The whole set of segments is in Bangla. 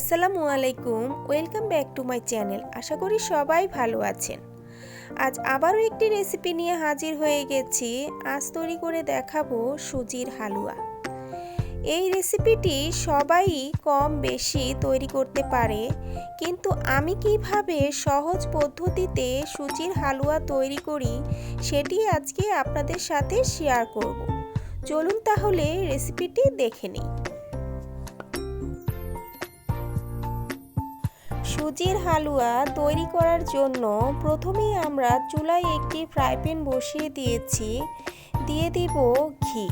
আসসালামু আলাইকুম, welcome back to my channel. আশা করি সবাই ভালো আছেন। আজ আবারও একটি রেসিপি নিয়ে হাজির হয়ে গেছি। আজ তৈরি করে দেখাবো সুজির হালুয়া। এই রেসিপিটি সবাই কম বেশি তৈরি করতে পারে, কিন্তু আমি কীভাবে সহজ পদ্ধতিতে সুজির হালুয়া তৈরি করি সেটি আজকে আপনাদের সাথে শেয়ার করব। চলুন তাহলে রেসিপিটি দেখে নিই। সুজির হালুয়া তৈরি করার জন্য প্রথমেই আমরা চুলায় একটি ফ্রাই প্যান বসিয়ে দিয়েছি। দিয়ে দিব ঘি।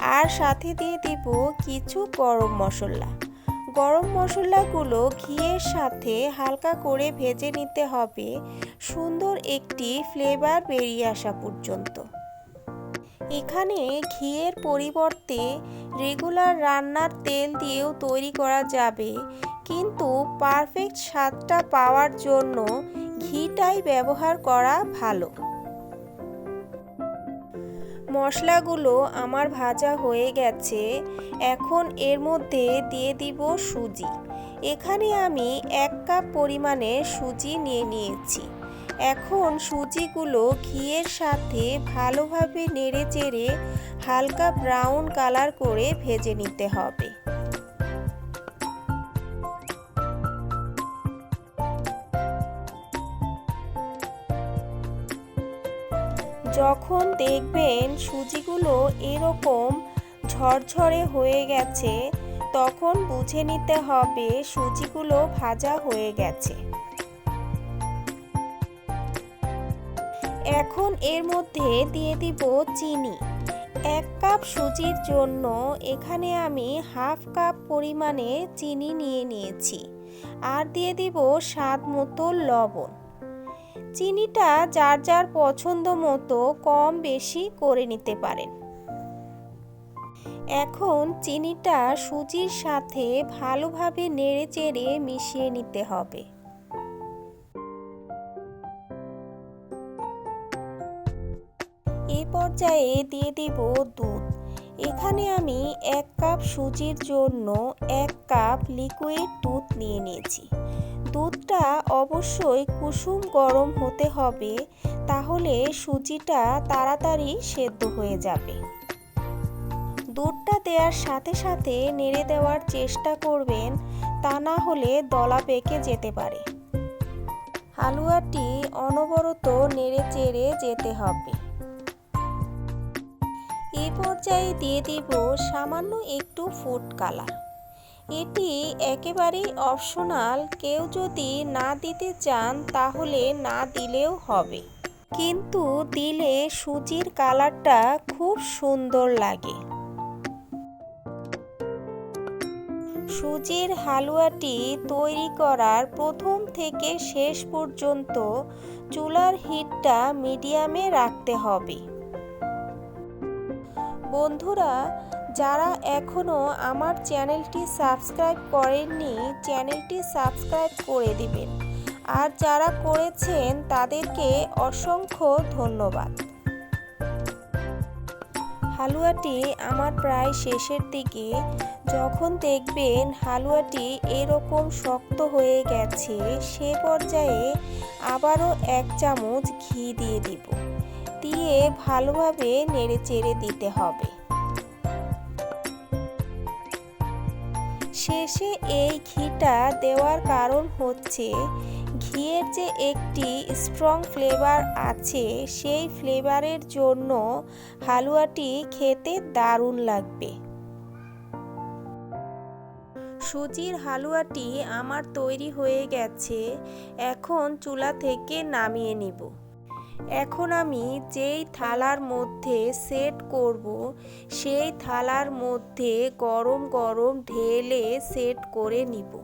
আর সাথে দিয়ে দিব কিছু গরম মশলা। গরম মশলাগুলো ঘিয়ের সাথে হালকা করে ভেজে নিতে হবে। সুন্দর একটি ফ্লেভার বেরিয়ে আসা পর্যন্ত। এখানে ঘিয়ের পরিবর্তে রেগুলার রান্নার তেল দিয়েও তৈরি করা যাবে। কিন্তু পারফেক্ট স্বাদটা পাওয়ার জন্য ঘিটাই ব্যবহার করা ভালো। মশলাগুলো আমার ভাজা হয়ে গেছে, এখন এর মধ্যে দিয়ে দিব সুজি। এখানে আমি এক কাপ পরিমাণে সুজি নিয়ে নিয়েছি। এখন সুজিগুলো ঘিয়ের সাথে ভালোভাবে নেড়ে চেড়ে হালকা ব্রাউন কালার করে ভেজে নিতে হবে। যখন দেখবেন সুজিগুলো এরকম ঝরঝরে হয়ে গেছে, তখন বুঝে নিতে হবে সুজিগুলো ভাজা হয়ে গেছে। এখন এর মধ্যে দিয়ে দিব চিনি। এক কাপ সুজির জন্য এখানে আমি হাফ কাপ পরিমাণে চিনি নিয়ে নিয়েছি। আর দিয়ে দিব স্বাদ মতো লবণ। চিনিটা যার যার পছন্দ মতো কম বেশি করে নিতে পারেন। এখন চিনিটা সুজির সাথে ভালোভাবে নেড়ে চেড়ে মিশিয়ে নিতে হবে। এই পর্যায়ে দিয়ে দিব দুধ। এখানে আমি এক কাপ সুজির জন্য এক কাপ লিকুইড দুধ নিয়ে নিয়েছি। দুধটা অবশ্যই কুসুম গরম হতে হবে, তাহলে সুজিটা তাড়াতাড়ি সেদ্ধ হয়ে যাবে। দুধটা দেওয়ার সাথে সাথে নেড়ে দেওয়ার চেষ্টা করবেন, তা না হলে দলা পেকে যেতে পারে। হালুয়াটি অনবরত নেড়ে চেড়ে যেতে হবে। এই পর্যায়ে দিয়ে দিব সামান্য একটু ফুড কালার। এটি একেবারেই অপশনাল। কেউ যদি না দিতে চান, তাহলে না দিলেও হবে। কিন্তু দিলে সুজির কালারটা খুব সুন্দর লাগে। সুজির হালুয়াটি তৈরি করার প্রথম থেকে শেষ পর্যন্ত চুলার হিটটা মিডিয়ামে রাখতে হবে। বন্ধুরা যারা এখনও আমার চ্যানেলটি সাবস্ক্রাইব করেননি, চ্যানেলটি সাবস্ক্রাইব করে দিবেন। আর যারা করেছেন, তাদেরকে অসংখ্য ধন্যবাদ। হালুয়াটি আমার প্রায় শেষের দিকে। যখন দেখবেন হালুয়াটি এরকম শক্ত হয়ে গেছে, সে পর্যায়ে আবারও এক চামচ ঘি দিয়ে দিব। দিয়ে ভালোভাবে নেড়ে চেড়ে দিতে হবে। শেষে এই ঘিটা দেওয়ার কারণ হচ্ছে, ঘিয়ের যে একটি স্ট্রং ফ্লেভার আছে, সেই ফ্লেভারের জন্য হালুয়াটি খেতে দারুণ লাগবে। সুজির হালুয়াটি আমার তৈরি হয়ে গেছে, এখন চুলা থেকে নামিয়ে নিব। এখন আমি যেই থালার মধ্যে সেট করব, সেই থালার মধ্যে গরম গরম ঢেলে সেট করে নিব।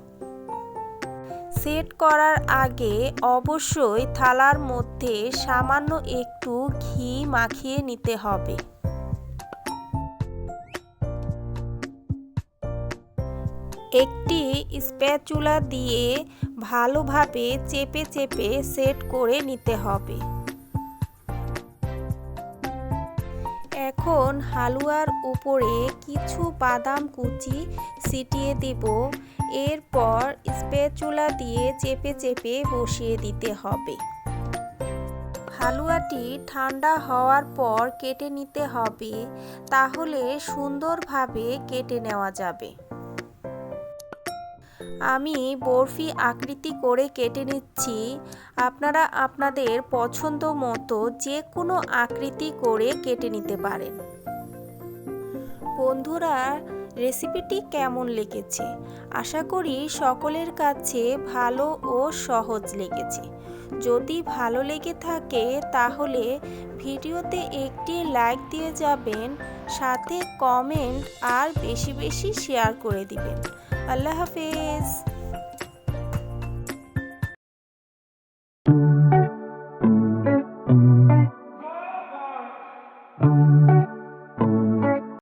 সেট করার আগে অবশ্যই থালার মধ্যে সামান্য একটু ঘি মাখিয়ে নিতে হবে। একটি স্প্যাচুলা দিয়ে ভালোভাবে চেপে চেপে সেট করে নিতে হবে। এখন হালুয়ার উপরে কিছু বাদাম কুচি ছিটিয়ে দেব। এরপর স্প্যাচুলা দিয়ে চেপে চেপে বসিয়ে দিতে হবে। হালুয়াটি ঠান্ডা হওয়ার পর কেটে নিতে হবে। তাহলে সুন্দরভাবে কেটে নেওয়া যাবে। আমি বরফি আকৃতি করে কেটে নিচ্ছি। আপনারা আপনাদের পছন্দ মতো যে কোনো আকৃতি করে কেটে নিতে পারেন। বন্ধুরা, রেসিপিটি কেমন লেগেছে? আশা করি সকলের কাছে ভালো ও সহজ লেগেছে। যদি ভালো লেগে থাকে, তাহলে ভিডিওতে একটি লাইক দিয়ে যাবেন, সাথে কমেন্ট আর বেশি বেশি শেয়ার করে দিবেন। আল্লাহ হাফেজ।